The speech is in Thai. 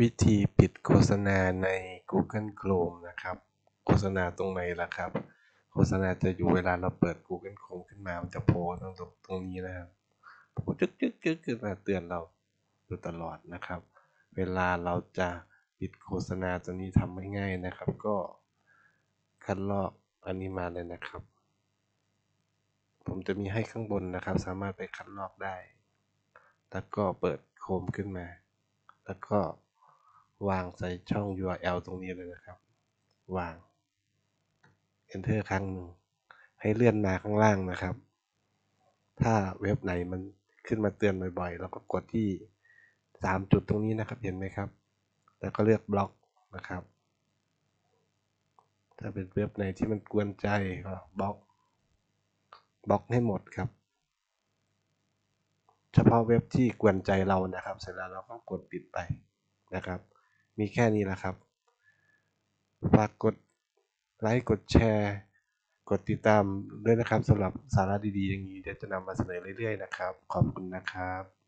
วิธีปิดโฆษณาใน Google Chrome นะครับ โฆษณาตรงไหนล่ะครับ โฆษณาจะอยู่เวลาเราเปิด Google Chrome ขึ้นมา มันจะโผล่ตรงตรงนี้นะครับโผล่จึ๊กจึ๊กจึ๊กขึ้นมาเตือนเราอยู่ตลอดนะครับ เวลาเราจะปิดโฆษณาตัวนี้ทำง่ายๆนะครับ ก็คัดลอกอันนี้มาเลยนะครับ ผมจะมีให้ข้างบนนะครับ สามารถไปคัดลอกได้ แล้วก็เปิดโคมขึ้นมา แล้วก็ วางใส่ช่อง URL ตรงนี้เลยนะครับ วาง Enter ครั้งหนึ่ง ให้เลื่อนมาข้างล่างนะครับ ถ้าเว็บไหนมันขึ้นมาเตือนบ่อยๆ เราก็กดที่ 3 จุดตรงนี้นะครับ เห็นไหมครับ แล้วก็เลือกบล็อกนะครับ ถ้าเป็นเว็บไหนที่มันกวนใจก็บล็อก บล็อกให้หมดครับ เฉพาะเว็บที่กวนใจเรานะครับ เสร็จแล้วเราก็กดปิดไปนะครับ มีแค่นี้แหละครับ ฝากกดไลค์ กดแชร์ กดติดตามด้วยนะครับสำหรับสาระดีๆอย่างนี้เดี๋ยวจะนำมาเสนอเรื่อยๆนะครับ ขอบคุณนะครับ